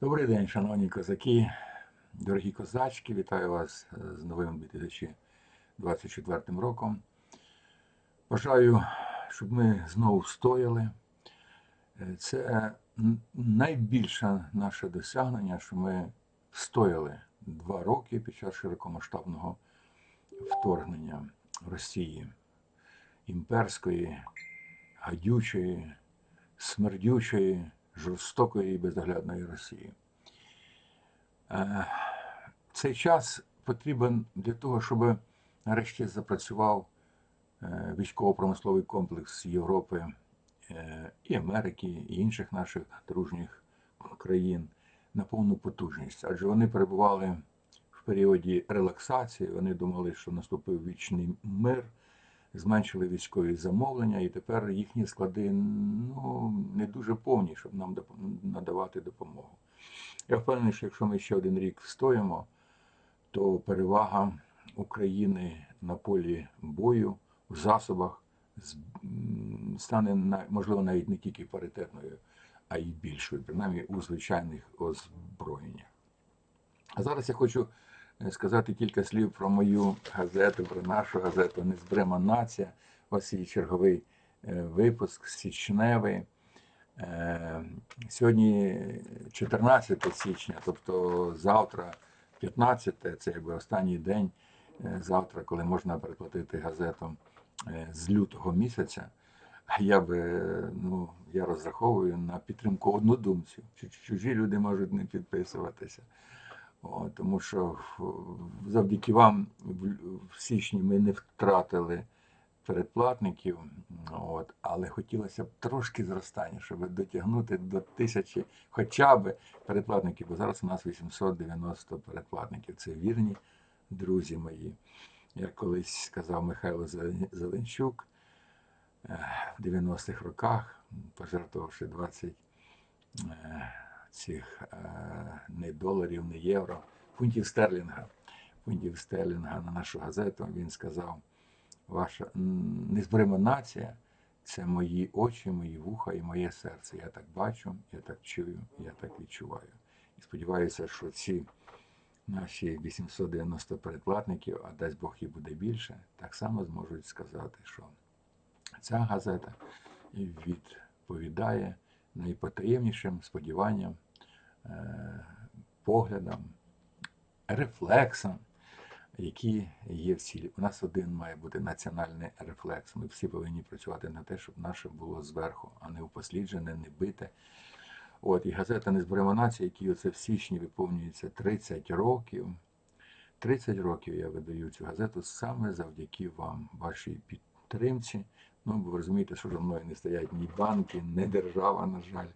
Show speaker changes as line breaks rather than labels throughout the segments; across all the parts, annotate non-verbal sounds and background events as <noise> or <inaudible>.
Добрий день, шановні козаки, дорогі козачки, вітаю вас е, з новим 2024 роком. Бажаю, щоб ми знову встояли. Е, Це найбільше наше досягнення, що ми встояли два роки під час широкомасштабного вторгнення Росії, імперської, гадючої, смердючої, жорстокої і бездоглядної Росії. Е, Цей час потрібен для того, щоб нарешті запрацював е, військово-промисловий комплекс Європи е, і Америки, і інших наших дружніх країн на повну потужність. Адже вони перебували в періоді релаксації, вони думали, що наступив вічний мир, зменшили військові замовлення, і тепер їхні склади ну, не дуже повні, щоб нам надавати допомогу. Я впевнений, що якщо ми ще один рік встоїмо, то перевага України на полі бою в засобах стане можливо навіть не тільки паритетною, а й більшою, принаймні у звичайних озброєннях. А зараз я хочу сказати кілька слів про мою газету, про нашу газету Незбрима нація. Ось її черговий е, випуск січневий. Е, Сьогодні 14 січня, тобто завтра, 15, це якби останній день е, завтра, коли можна переплатити газету е, з лютого місяця. А я би, е, ну, я розраховую на підтримку однодумців. Чу- Чужі люди можуть не підписуватися. Тому що завдяки вам в, січні ми не втратили передплатників, от, але хотілося б трошки зростання, щоб дотягнути до тисячі хоча б передплатників, бо зараз у нас 890 передплатників. Це вірні друзі мої. Як колись сказав Михайло Зелен- Зеленчук е, в 90-х роках, пожертвувавши 20 е, цих е, не доларів, не євро, фунтів стерлінга, фунтів стерлінга на нашу газету, він сказав, ваша незбрима нація це мої очі, мої вуха і моє серце. Я так бачу, я так чую, я так відчуваю. І сподіваюся, що ці наші 890 передплатників, а дасть Бог їх буде більше, так само зможуть сказати, що ця газета відповідає найпотаємнішим сподіванням, поглядам, рефлексам, які є в цілі. У нас один має бути національний рефлекс. Ми всі повинні працювати на те, щоб наше було зверху, а не упосліджене, не бите. От, і газета Незборема нація, якій оце в січні виповнюється 30 років. 30 років я видаю цю газету саме завдяки вам, вашій підтримці. Ну, бо ви розумієте, що за мною не стоять ні банки, ні держава, на жаль,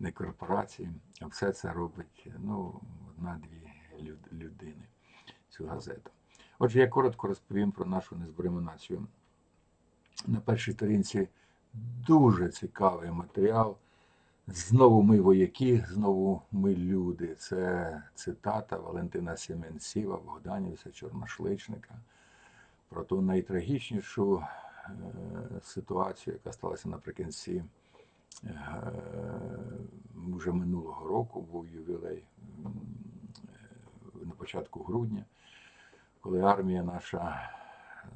ні корпорації. А все це робить ну, одна-дві люд- людини цю газету. Отже, я коротко розповім про нашу незбориму націю. На першій сторінці дуже цікавий матеріал. Знову ми вояки, знову ми люди. Це цитата Валентина Семенцєва, Богданівця, Чорношличника про ту найтрагічнішу ситуацію, яка сталася наприкінці е, вже минулого року, був ювілей е, на початку грудня, коли армія наша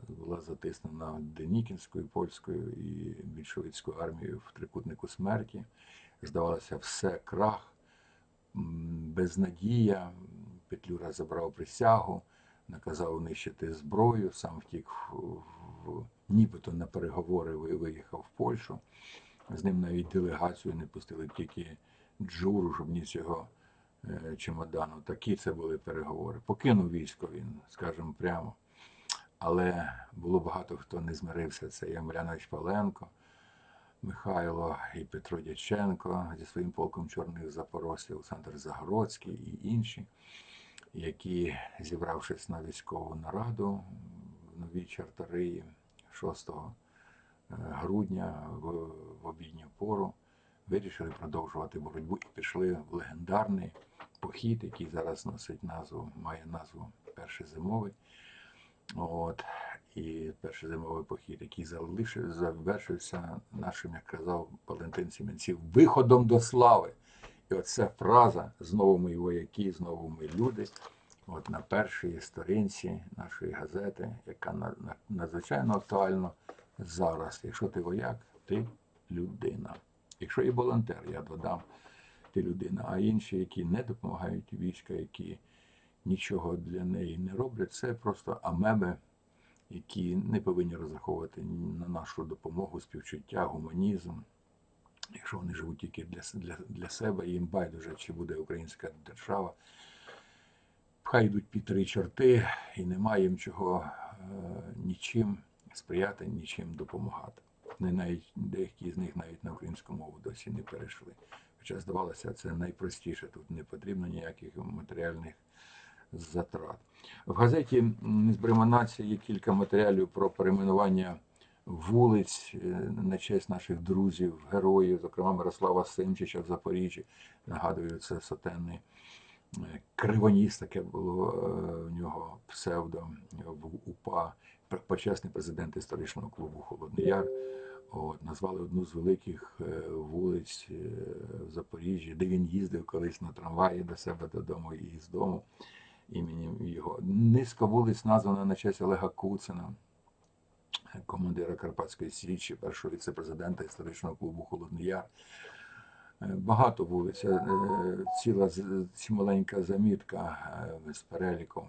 була затиснена Денікінською, польською і більшовицькою армією в трикутнику смерті. Здавалося, все крах, безнадія. Петлюра забрав присягу, наказав нищити зброю, сам втік в нібито на переговори виїхав в Польщу. З ним навіть делегацію не пустили тільки Джуру, щоб ніс його е, чемодану. Такі це були переговори. Покинув військо він, скажімо прямо. Але було багато хто не змирився. Це Ямлянович Паленко, Михайло і Петро Дяченко зі своїм полком чорних запорожців, Олександр Загородський і інші, які, зібравшись на військову нараду в новій Чарториї 6 грудня в, в обідню пору, вирішили продовжувати боротьбу і пішли в легендарний похід, який зараз носить назву, має назву Перший зимовий. От. І перший зимовий похід, який залишив, завершився нашим, як казав Валентин Сіменців, виходом до слави. І оця фраза знову ми вояки, знову ми люди. От на першій сторінці нашої газети, яка на- на- надзвичайно актуальна зараз. Якщо ти вояк, ти людина. Якщо є волонтер, я додам, ти людина. А інші, які не допомагають війська, які нічого для неї не роблять, це просто амеби, які не повинні розраховувати на нашу допомогу, співчуття, гуманізм. Якщо вони живуть тільки для, для, для себе, їм байдуже, чи буде українська держава. Хай йдуть під три чорти, і немає їм чого е, нічим сприяти, нічим допомагати. Вони навіть деякі з них навіть на українську мову досі не перейшли. Хоча здавалося, це найпростіше. Тут не потрібно ніяких матеріальних затрат. В газеті Незбрима нація є кілька матеріалів про перейменування вулиць е, на честь наших друзів, героїв, зокрема Мирослава Симчича в Запоріжжі. Нагадую, це сотенний кривоніс, таке було е, в нього псевдо в УПА, почесний президент історичного клубу Холодний Яр. От, назвали одну з великих е, вулиць е, в Запоріжжі, де він їздив колись на трамваї до себе додому і з дому іменем його. Низка вулиць названа на честь Олега Куцина, командира Карпатської Січі, першого віце-президента історичного клубу Холодний Яр. Е, Багато вулиць, е, ціла з- чималенька замітка е, з переліком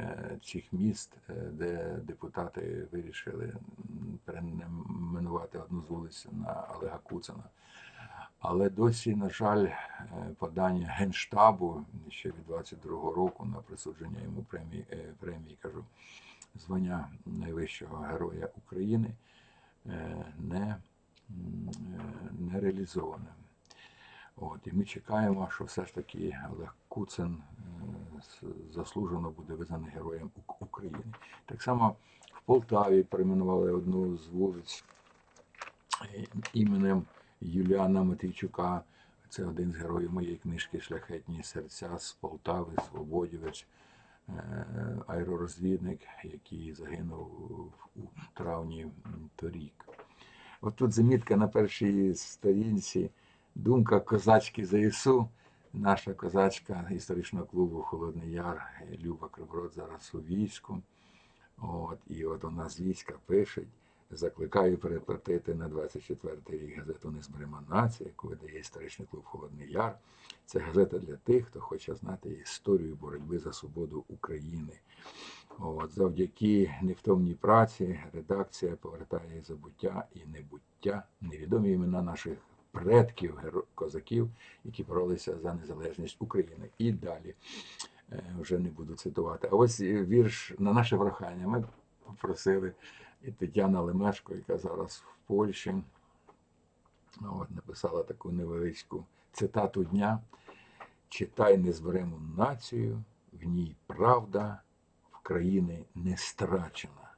е, цих міст, е, де депутати вирішили перейменувати одну з вулиць на Олега Куцина. Але досі, на жаль, е, подання Генштабу ще від 22-го року на присудження йому премії, е, премії кажу, звання найвищого героя України е, не, е, не реалізоване. От, і ми чекаємо, що все ж таки Олег Куцин е, заслужено буде визнаний героєм України. Так само в Полтаві перейменували одну з вулиць е, іменем Юліана Матвійчука. Це один з героїв моєї книжки Шляхетні серця з Полтави, Свободівець, е, аеророзвідник, який загинув у травні торік. От тут замітка на першій сторінці. Думка козачки ЗСУ. Наша козачка історичного клубу Холодний Яр Люба Криврод зараз у війську. От, і от вона з війська пише. Закликаю переплатити на 24-й рік газету Незбрима нація, яку видає історичний клуб Холодний Яр. Це газета для тих, хто хоче знати історію боротьби за свободу України. От, завдяки невтомній праці редакція повертає забуття і небуття невідомі імена наших предків, козаків, які боролися за незалежність України. І далі е, вже не буду цитувати. А ось е, вірш на наше прохання. Ми попросили і Тетяна Лемешко, яка зараз в Польщі, от, написала таку невеличку цитату дня. Читай незберему націю, в ній правда в країни не страчена.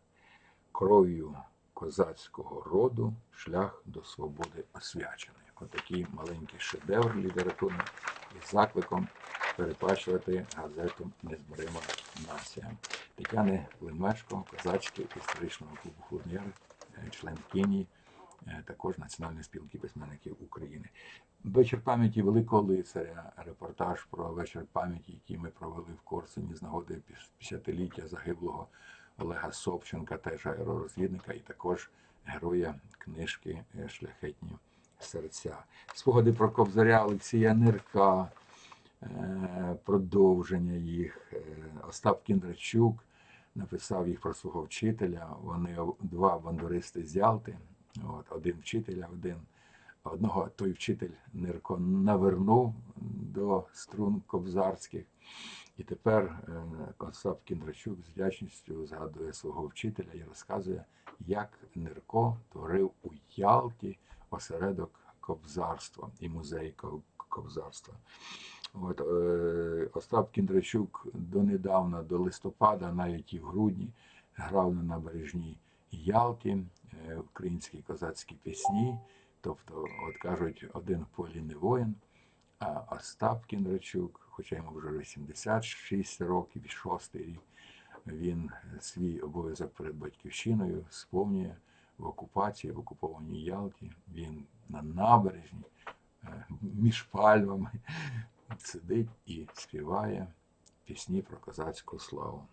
Кров'ю козацького роду шлях до свободи освячений. Отакий маленький шедевр літературний із закликом передбачувати газету Незборима нація. Тетяни Лемешко, козачки історичного клубу Хлорняр, член Кенії, е, також Національної спілки письменників України. Вечір пам'яті Великого лицаря, репортаж про вечір пам'яті, який ми провели в Корсуні з нагоди 50-ліття загиблого Олега Собченка, теж аеророзвідника, і також героя книжки е, Шляхетні серця. Спогади про Кобзаря Олексія Нирка, е, продовження їх. Е, Остап Кіндрачук написав їх про свого вчителя. Вони два бандуристи з Ялти. От, один вчитель, один одного той вчитель Нирко навернув до струн кобзарських. І тепер е, Остап Кіндрачук з вдячністю згадує свого вчителя і розказує, як Нирко творив у Ялті осередок кобзарства і музей кобзарства. От, е, Остап Кіндрачук донедавна, до листопада, навіть і в грудні, грав на набережній Ялті е, українські козацькі пісні. Тобто, от кажуть, один в полі не воїн, а Остап Кіндрачук, хоча йому вже 86 років, шостий рік, він свій обов'язок перед батьківщиною сповнює в окупації, в окупованій Ялті. Він на набережні е, між пальмами <laughs> сидить і співає пісні про козацьку славу.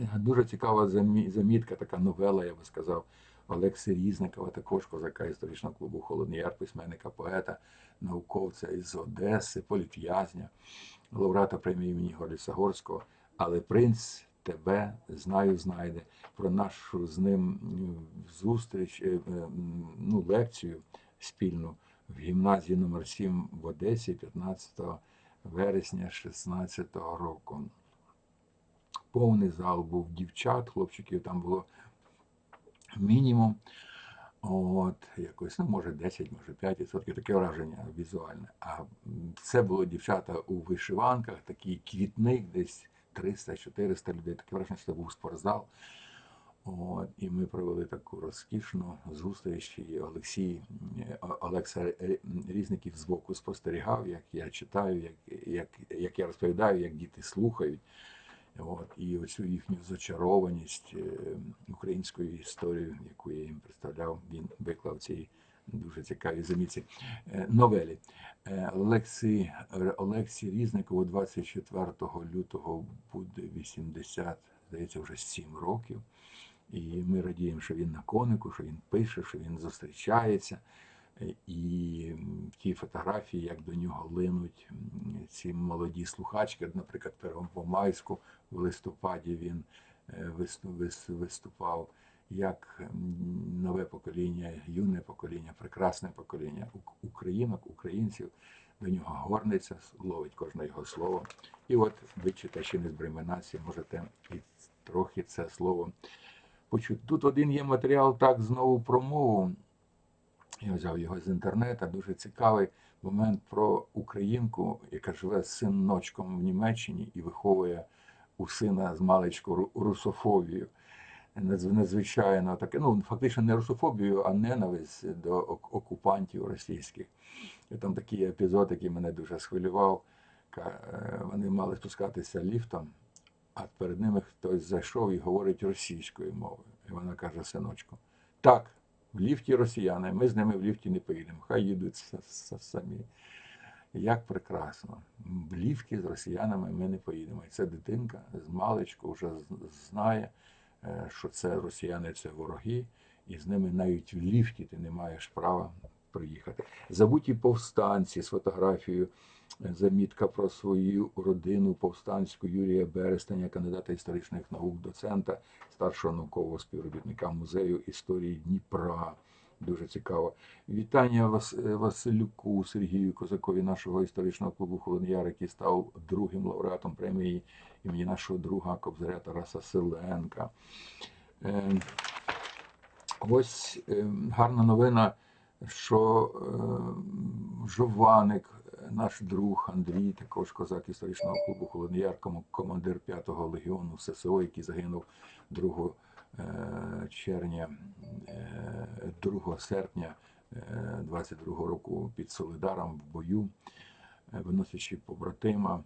Е, Дуже цікава замітка, така новела, я би сказав, Олекси Різникова, також козака історичного клубу Холодний Яр, письменника, поета, науковця із Одеси, політв'язня, лауреата премії імені Голіса Горського. Але принц тебе знаю, знайде про нашу з ним зустріч, е, е, ну, лекцію спільну в гімназії номер 7 в Одесі 15 вересня 16 року. Повний зал був дівчат, хлопчиків там було мінімум. От, якось, ну, може 10, може 5%, таке враження візуальне. А це було дівчата у вишиванках, такий квітник, десь 300-400 людей. Таке враження, що це був спортзал. От, і ми провели таку розкішну зустріч. І Олексій е, Олекса Різників збоку спостерігав, як я читаю, як, як, як я розповідаю, як діти слухають. От, і оцю їхню зачарованість е, українською історією, яку я їм представляв, він виклав цій дуже цікавій замітці е, новелі. Е, Олексій, Олексій Різникову 24 лютого буде 80, здається, вже 7 років. І ми радіємо, що він на конику, що він пише, що він зустрічається. Е, І тій фотографії, як до нього линуть ці молоді слухачки, наприклад, Первомайську в листопаді він виступав, як нове покоління, юне покоління, прекрасне покоління українок, українців до нього горниться, ловить кожне його слово. І от ви читачі не з Бременаці, можете і трохи це слово почути. Тут один є матеріал так знову про мову. Я взяв його з інтернету. Дуже цікавий момент про українку, яка живе з синочком в Німеччині і виховує у сина з маличку ру- русофобію. Надз- Надзвичайно таке, ну фактично не русофобію, а ненависть до окупантів російських. І там такий епізод, який мене дуже схвилював. Е, Вони мали спускатися ліфтом, а перед ними хтось зайшов і говорить російською мовою. І вона каже: синочку, так, в ліфті росіяни, ми з ними в ліфті не поїдемо, хай їдуть самі. Як прекрасно. В ліфті з росіянами ми не поїдемо. І ця дитинка з маличку вже знає, що це росіяни це вороги, і з ними навіть в ліфті ти не маєш права приїхати. Забуті повстанці з фотографією, е, замітка про свою родину повстанську Юрія Берестеня, кандидата історичних наук, доцента, старшого наукового співробітника музею історії Дніпра. Дуже цікаво. Вітання Вас- е, Василюку Сергію Козакові, нашого історичного клубу Холодний який став другим лауреатом премії імені нашого друга Кобзаря Тараса Селенка. Е, Ось е, гарна новина, що Жованик, наш друг Андрій, також козак історичного клубу Холодний командир 5-го легіону ССО, який загинув 2 е, червня, е, 2 серпня 22 року під Солидаром в бою, е, виносячи побратима.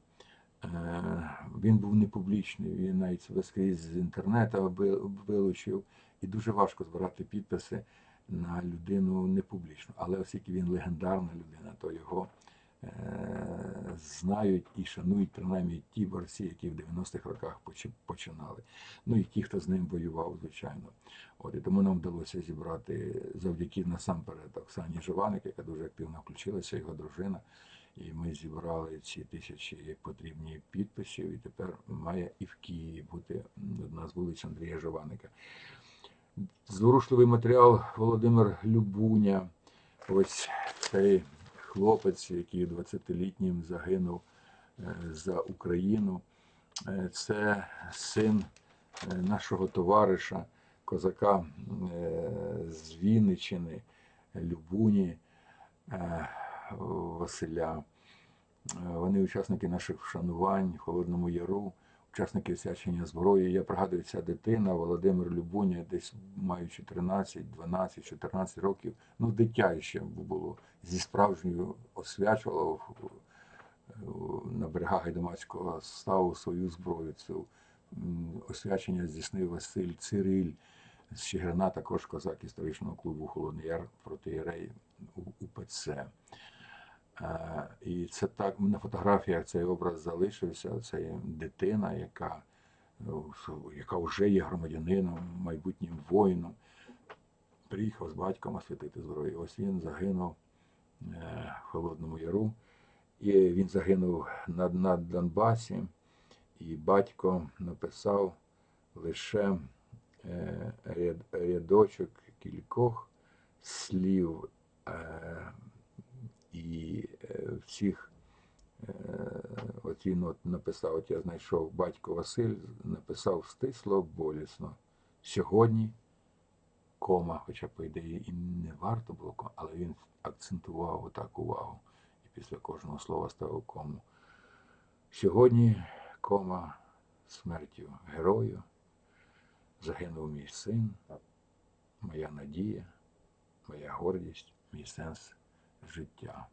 Е, Він був не публічний, він навіть себе скрізь з інтернету вилучив, і дуже важко збирати підписи на людину непублічну. Але оскільки він легендарна людина, то його е, знають і шанують принаймні ті борці, які в 90-х роках починали. Ну і ті, хто з ним воював, звичайно. От і тому нам вдалося зібрати завдяки насамперед Оксані Жованик, яка дуже активно включилася, його дружина. І ми зібрали ці тисячі потрібні підписів, і тепер має і в Києві бути одна з вулиць Андрія Жованика. Зворушливий матеріал Володимир Любуня. Ось цей хлопець, який 20-літнім загинув е, за Україну. Е, Це син е, нашого товариша, козака з Вінничини, Любуні Василя. Вони учасники наших вшанувань в Холодному Яру, учасники освячення зброї. Я пригадую, ця дитина, Володимир Любуня, десь маючи 13, 12, 14 років, ну, дитя ще було, зі справжньою освячувало на берегах Гайдамацького ставу свою зброю. Цю освячення здійснив Василь Цириль з Чигирина, також козак історичного клубу Холодний Яр проти Єрей УПЦ. Е, І це так на фотографіях цей образ залишився. Це дитина, яка, ну, яка вже є громадянином, майбутнім воїном. Приїхав з батьком освятити зброю. Ось він загинув е, в Холодному Яру. І він загинув на, на Донбасі, і батько написав лише е, ряд, рядочок кількох слів. І е, всіх е, от він от написав, от я знайшов батько Василь, написав стисло, болісно. Сьогодні кома, хоча, по ідеї, і не варто було кома, але він акцентував отак увагу. І після кожного слова ставив кому. Сьогодні кома смертю герою. Загинув мій син, моя надія, моя гордість, мій сенс життя.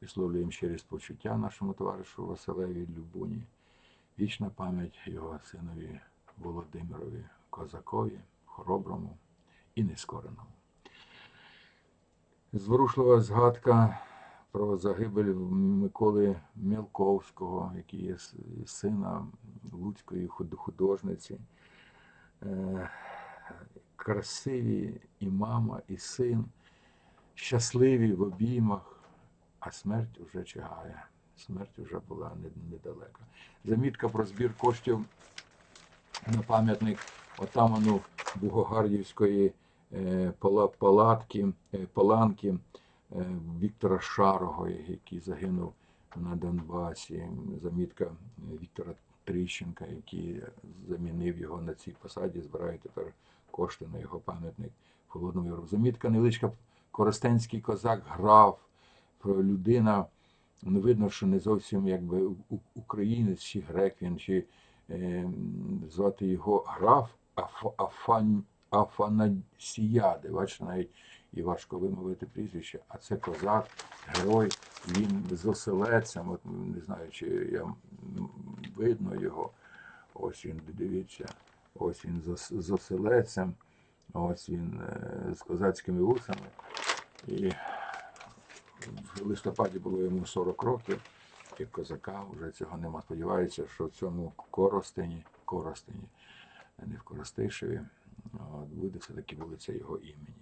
Висловлюємо щирі спочуття нашому товаришу Василеві Любуні. Вічна пам'ять його синові Володимирові Козакові, хороброму і нескореному. Зворушлива згадка про загибель Миколи Мілковського, який є сина луцької художниці. Е, Красиві і мама, і син, щасливі в обіймах, а смерть вже чигає. Смерть вже була недалека. Замітка про збір коштів на пам'ятник отаману Бугогардівської е, палатки, е, паланки е, Віктора Шарого, який загинув на Донбасі. Замітка Віктора Тріщенка, який замінив його на цій посаді, збирає тепер кошти на його пам'ятник Холодному Замітка невеличка Коростенський козак граф, людина. Ну, видно, що не зовсім якби українець чи грек він, чи е, звати його граф Аф, Афан, Афанасіяди. Бачите, навіть і важко вимовити прізвище, а це козак, герой, він з оселедцем, от не знаю, чи я видно його. Ось він, дивіться, ось він з, з оселедцем, ось він е, з козацькими вусами. І в листопаді було йому 40 років, як козака, вже цього нема. Сподіваюся, що в цьому Коростені, Коростені, не в Коростишеві, буде все-таки вулиця його імені.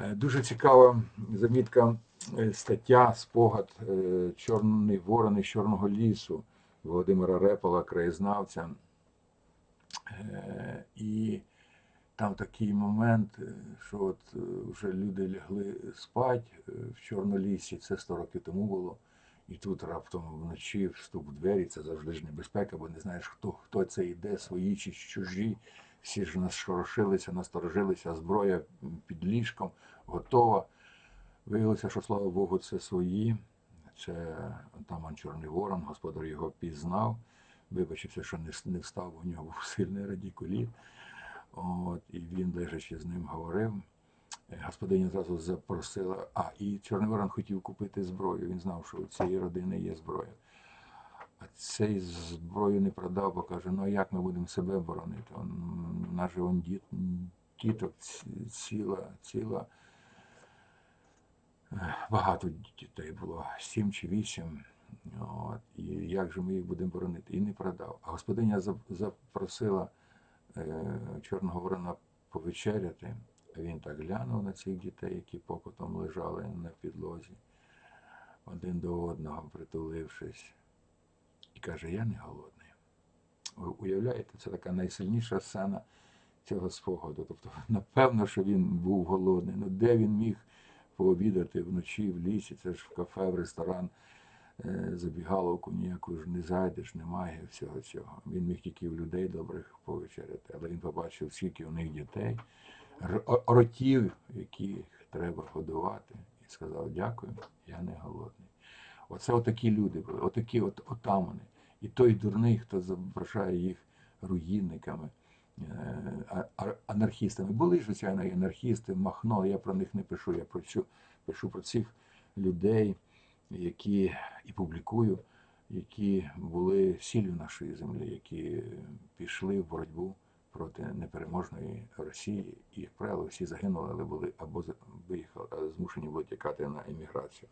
Е, Дуже цікава замітка, е, стаття, спогад е, Чорний ворон із Чорного лісу Володимира Репола, краєзнавця. І там такий момент, е, що от е, вже люди лягли спать е, в Чорнолісі, це 100 років тому було. І тут раптом вночі вступ в двері, це завжди ж небезпека, бо не знаєш, хто, хто це йде, свої чи чужі. Всі ж нашорошилися, насторожилися, зброя під ліжком готова. Виявилося, що слава Богу, це свої. Це отаман Чорний Ворон, господар його пізнав. Вибачився, що не, не встав, у нього був сильний радікуліт. От, і він, лежачи з ним, говорив. Господиня зразу запросила. А, і Чорний Ворон хотів купити зброю. Він знав, що у цієї родини є зброя. А цей зброю не продав, бо каже, ну а як ми будемо себе боронити? Он, у нас же он діт, діток ціла, ціла. Багато дітей було, сім чи вісім. От, і як же ми їх будемо боронити? І не продав. А господиня запросила Чорного Ворона повечеряти. Він так глянув на цих дітей, які покотом лежали на підлозі, один до одного притулившись, і каже: Я не голодний. Ви уявляєте, це така найсильніша сцена цього спогаду. Тобто, напевно, що він був голодний. Ну де він міг пообідати вночі в лісі? Це ж в кафе, в ресторан, е, забігаловку ніяку ж не зайдеш, немає всього цього. Він міг тільки в людей добрих повечеряти, але він побачив, скільки у них дітей, ротів, яких треба годувати, і сказав: Дякую, я не голодний. Оце отакі люди були, отакі от отамани. І той дурний, хто зображає їх руїнниками, е, анархістами. Були звичайно, анархісти, Махно, я про них не пишу. Я про цю, пишу про цих людей, які і публікую, які були сіллю нашої землі, які пішли в боротьбу проти непереможної Росії. І, як правило, всі загинули, але були або виїхали, змушені були тікати на еміграцію.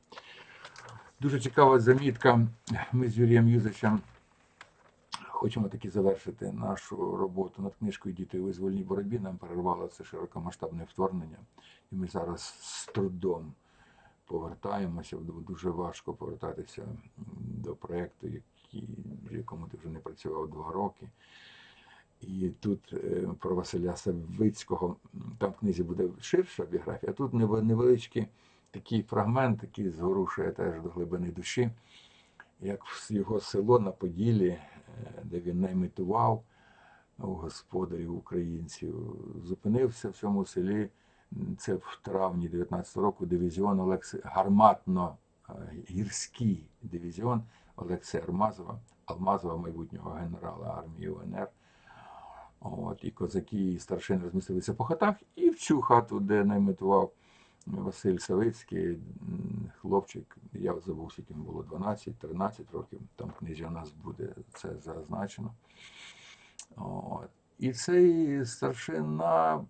Дуже цікава замітка. Ми з Юрієм Юзичем хочемо таки завершити нашу роботу над книжкою Діти у визвольній боротьбі. Нам перервало це широкомасштабне вторгнення. І ми зараз з трудом повертаємося. Дуже важко повертатися до проєкту, в якому ти вже не працював два роки. І тут е, про Василя Савицького, там в книзі буде ширша біографія, а тут нев- невеличкий такий фрагмент, який зворушує теж до глибини душі, як його село на Поділі, е, де він наймитував у господарів українців, зупинився в цьому селі. Це в травні 19 року дивізіон Олекси гарматно е, дивізіон Олексія Армазова, Алмазова, майбутнього генерала армії УНР. От, і козаки, і старшини розмістилися по хатах, і в цю хату, де наймитував Василь Савицький, хлопчик, я забув, йому було 12-13 років, там в книзі у нас буде це зазначено. От. І цей старшина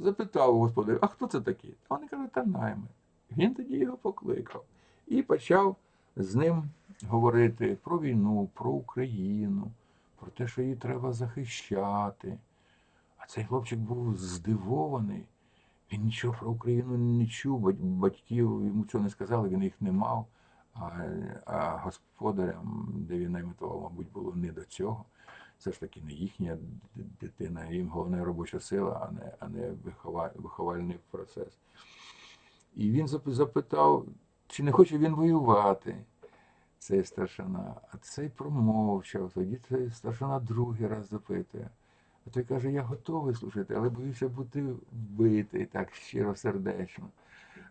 запитав у господаря, а хто це такий? Вони кажуть, та наймит. Він тоді його покликав і почав з ним говорити про війну, про Україну, про те, що її треба захищати. А цей хлопчик був здивований. Він нічого про Україну не чув, батьків йому цього не сказали, він їх не мав. А, а господарям, де він наймитував, мабуть, було не до цього. Це ж таки не їхня дитина, їм головне робоча сила, а не, а не вихова- виховальний процес. І він запитав, чи не хоче він воювати, цей старшина. А цей промовчав. Тоді цей старшина другий раз запитує. А той каже, я готовий служити, але боюся бути вбитий так щиро сердечно.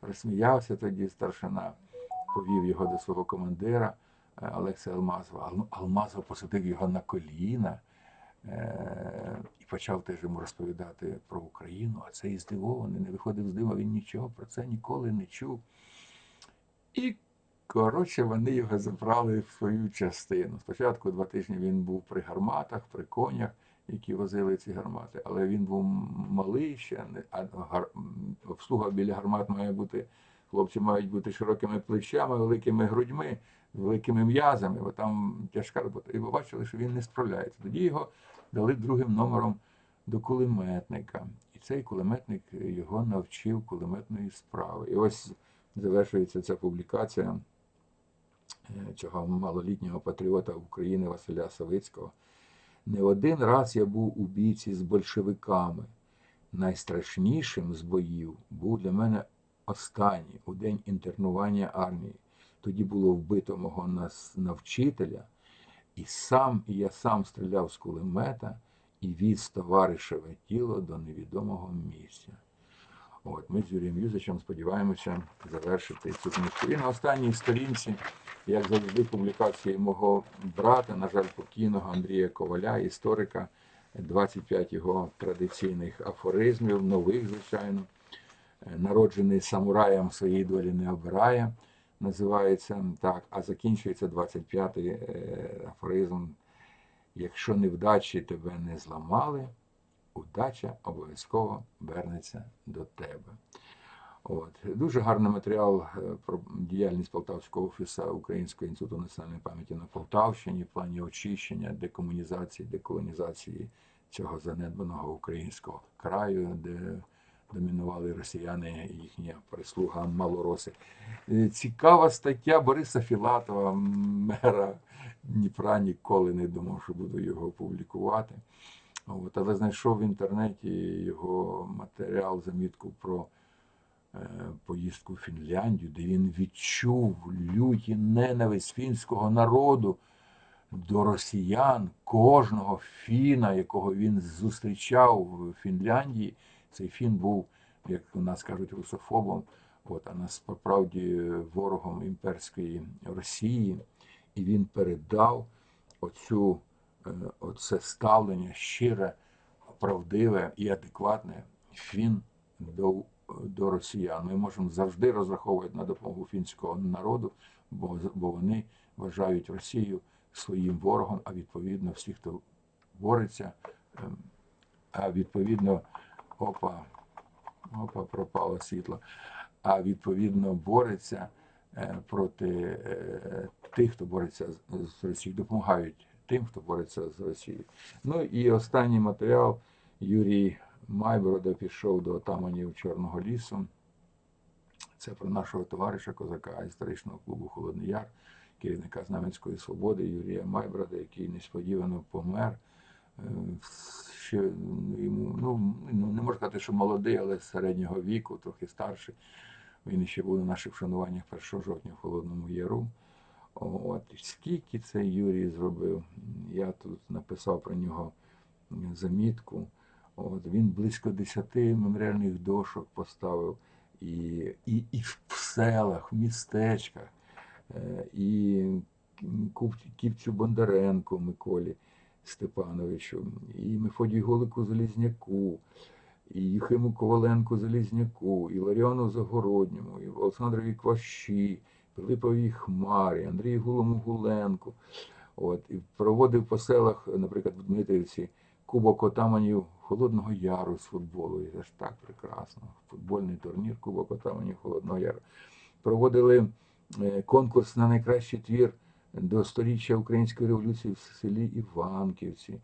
Розсміявся тоді старшина, повів його до свого командира Олекса Алмазова. Алмазов посадив його на коліна е, і почав теж йому розповідати про Україну. А цей здивований, не виходив з дива, він нічого про це ніколи не чув. І Коротше, вони його забрали в свою частину. Спочатку два тижні він був при гарматах, при конях, які возили ці гармати, але він був малий ще, а гар... обслуга біля гармат має бути, хлопці мають бути широкими плечами, великими грудьми, великими м'язами, бо там тяжка робота. І побачили, що він не справляється. Тоді його дали другим номером до кулеметника. І цей кулеметник його навчив кулеметної справи. І ось завершується ця публікація е, цього малолітнього патріота України Василя Савицького. Не один раз я був у бійці з большевиками. Найстрашнішим з боїв був для мене останній у день інтернування армії. Тоді було вбито мого нас- навчителя, і сам я сам стріляв з кулемета і віз товаришеве тіло до невідомого місця. От, ми з Юрієм Юзичем сподіваємося завершити цю книжку. І на останній сторінці, як завжди, публікації мого брата, на жаль, покійного Андрія Коваля, історика, 25 його традиційних афоризмів, нових, звичайно. Е, Народжений самураєм своєї долі не обирає, називається так, а закінчується 25-й е, афоризм. Якщо невдачі тебе не зламали, удача обов'язково вернеться до тебе. От. Дуже гарний матеріал е, про діяльність Полтавського офісу Українського інституту національної пам'яті на Полтавщині в плані очищення, декомунізації, деколонізації цього занедбаного українського краю, де домінували росіяни і їхня прислуга малороси. Е, Цікава стаття Бориса Філатова, мера Дніпра, ніколи не думав, що буду його публікувати. От, але знайшов в інтернеті його матеріал, замітку про е, поїздку в Фінляндію, де він відчув люті ненависть фінського народу до росіян, кожного фіна, якого він зустрічав в Фінляндії. Цей фін був, як у нас кажуть, русофобом, от, а насправді ворогом імперської Росії. І він передав оцю, е, оце ставлення щире, правдиве і адекватне фін до, до росіян. Ми можемо завжди розраховувати на допомогу фінського народу, бо, бо вони вважають Росію своїм ворогом, а відповідно всі, хто бореться ем, а відповідно, опа, опа, пропало світло, а відповідно бореться е, проти е, тих, хто бореться з- Росією, допомагають тим, хто бореться з Росією. Ну і останній матеріал Юрій Майборода пішов до отаманів Чорного лісу. Це про нашого товариша козака історичного клубу Холодний Яр, керівника Знам'янської свободи Юрія Майброда, який несподівано помер. Ще йому, ну, ну, не можу сказати, що молодий, але з середнього віку, трохи старший. Він ще був на наших вшануваннях 1 жовтня в Холодному Яру. От. Скільки це Юрій зробив? Я тут написав про нього замітку. От. Він близько 10 меморіальних дошок поставив і, і, і в селах, в містечках, Е, і Кіпцю Бондаренку Миколі Степановичу, і Мефодію Голику Залізняку, і Юхиму Коваленку Залізняку, і Ларіону Загородньому, і Олександрові Кващі, Пилиповій Хмарі, Андрію Гулому Гуленку. От, і проводив по селах, наприклад, в Дмитрівці, Кубок отаманів Холодного Яру з футболу. І це ж так прекрасно. Футбольний турнір Кубок отаманів Холодного Яру. Проводили е, конкурс на найкращий твір до сторіччя Української революції в селі Іванківці.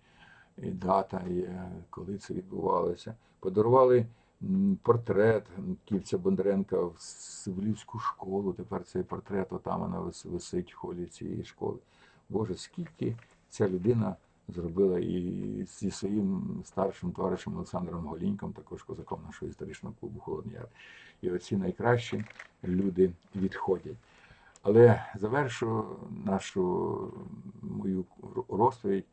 І дата є, коли це відбувалося. Подарували портрет Ківця Бондаренка в Сивлівську школу. Тепер цей портрет отамана вис- висить в холі цієї школи. Боже, скільки ця людина зробила і зі своїм старшим товаришем Олександром Голіньком, також козаком нашого історичного клубу Холодний Яр. І оці найкращі люди відходять. Але завершу нашу мою розповідь.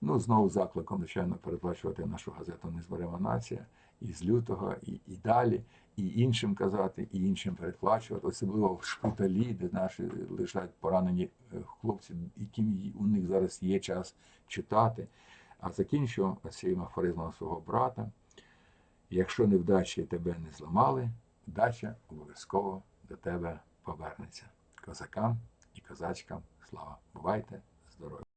Ну, знову закликом, звичайно, передплачувати нашу газету Незберема нація і з лютого, і, і далі, і іншим казати, і іншим передплачувати, особливо в шпиталі, де наші лежать поранені е, хлопці, яким у них зараз є час читати. А закінчу цим афоризмом свого брата. Якщо невдачі тебе не зламали, вдача обов'язково до тебе повернеться. Козакам і козачкам слава. Бувайте здорові!